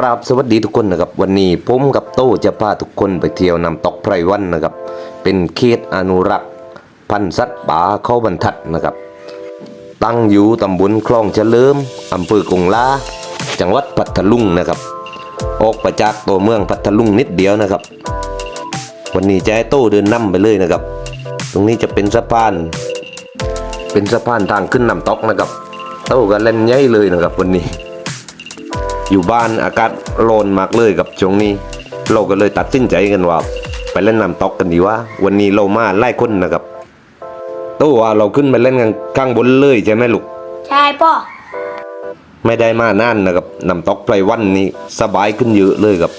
ครับสวัสดีทุกคนนะครับวันนี้ผมกับโต้จะพาทุกคนไปเที่ยวน้ำตกไพรวันนะครับ เป็นเขตอนุรักษ์ พันธุ์สัตว์ป่าเข้าบรรทัดนะครับ ตั้งอยู่ตำบลคลองเฉลิมอำเภอกงลาจังหวัดพัทลุงนะครับ ออกไปจากตัวเมืองพัทลุงนิดเดียวนะครับ วันนี้จะให้โต้เดินนำไปเลยนะครับ ตรงนี้จะเป็นสะพาน เป็นสะพานทางขึ้นน้ำตกนะครับโต้ก็เล่นใหญ่เลยนะครับวันนี้ อยู่บ้านอากาศร้อนมากเลยกับช่วงนี้ เราก็เลยตัดสินใจกันว่า ไปเล่นน้ำตกกันดีว่า วันนี้เรามาไล่คนนะครับโต้ว่าเราขึ้นไปเล่นกันข้างบนเลยใช่ไหมลูกใช่ป่อไม่ได้มานานนะครับน้ำตกไพรวันนี้สบายขึ้นเยอะเลยครับ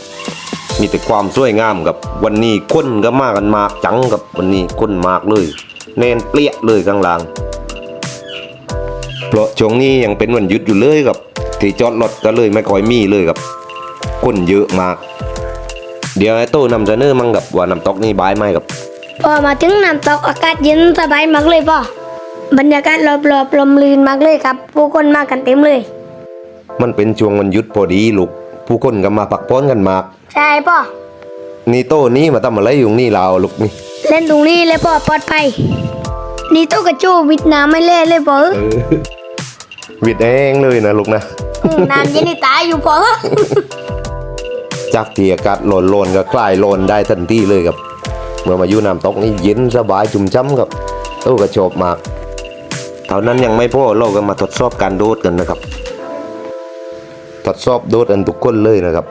มีแต่ความสวยงามกับ วันนี้คนก็มากันมากจังกับวันนี้คนมากเลยแน่นเปรี้ยเลยข้างล่างเพราะช่วงนี้ยังเป็นวันหยุดอยู่เลยครับ ที่จอดรถก็เลยไม่ค่อยมีเลยครับคนเยอะมาก เดี๋ยวไอ้โต้นำเสนอมั่งกับว่าน้ำตกนี่บายไหมครับพอมาถึงน้ำตกอากาศเย็นสบายมากเลยป่อบรรยากาศรอบๆลมลื่นมากเลยครับ ผู้คนมากันเต็มเลย มันเป็นช่วงวันหยุดพอดีลูกผู้คนก็มาพักผ่อนกันมาก ใช่ป่อนี่โต้นี้มาทำอะไรอยู่นี่เราลูกนี่เล่นตรงนี้เลยป่อปลอดภัยนี่โต๊ะกระโจวิดน้ำไม่เล่นเลยป่อเออวิดแห้งเลยนะลูกนะม น้ำเย็นนี่ตายอยู่ป่อจากที่อากาศร้อนๆก็คลายร้อนได้ทันทีเลยครับ เมื่อมาอยู่น้ำตกนี่เย็นสบายจุ่มจ้ำครับโอ้ก็ชอบมากเท่านั้นยังไม่พอเราก็มาทดสอบการโดดกันนะครับ ทดสอบโดดอันทุกคนเลยนะครับ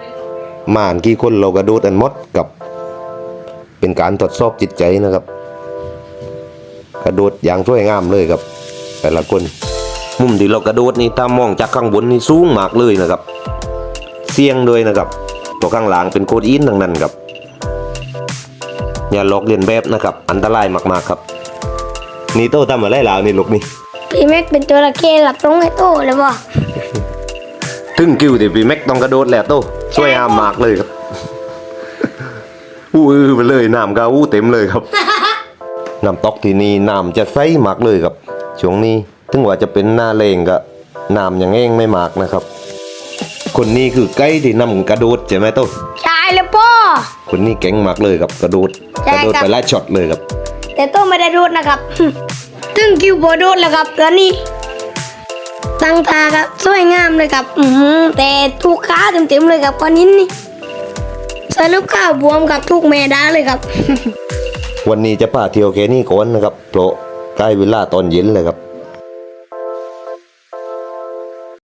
มานกี่คนเราก็โดดอันมดกับ เป็นการทดสอบจิตใจนะครับ กระโดดอย่างสวยงามเลยครับ แต่ละคน มุมที่เรากระโดดนี่ถ้ามองจากข้างบนนี่สูงมากเลยนะครับ เสี่ยงด้วยนะครับตัวข้างหลังเป็นโคดอินทั้งนั้นครับ อย่าลอกเลียนแบบนะครับ อันตรายมากๆครับ นี่โต้ทำอะไรแล้วนี่ลูกนี่พี่แม็กเป็นตัวระเข้หลับตรงให้โต้เลยป่อถึงคิวที่พี่แม็กต้องกระโดดแล้วโต้ช่วยอามมากเลยครับอู้อือไปเลยน้ำก็อู้เต็มเลยครับน้ำตกที่นี่น้ำจะใสมากเลยครับช่วงนี้ ถึงว่าจะเป็นหน้าเลงก็น้ำยังแห้งไม่มากนะครับ คนนี้คือไก่ที่นำกระโดดใช่ไหมโต้ใช่เลยป่อคนนี้เก่งมากเลยครับกระโดดใช่กระโดดครับไปไล่ช็อตเลยครับ แต่โต้ไม่ได้โดดนะครับตึงคิวโบโดดแล้วครับตอนนี้ตั้งตาครับสวยงามเลยครับอือหือแต่ทุกขาเต็มๆเลยครับก้อนหินนี่สรุปข้าวบวมกับทุกเมดาเลยครับ วันนี้จะพาเที่ยวแค่นี้ก่อนนะครับเพราะใกล้เวลาตอนเย็นเลยครับ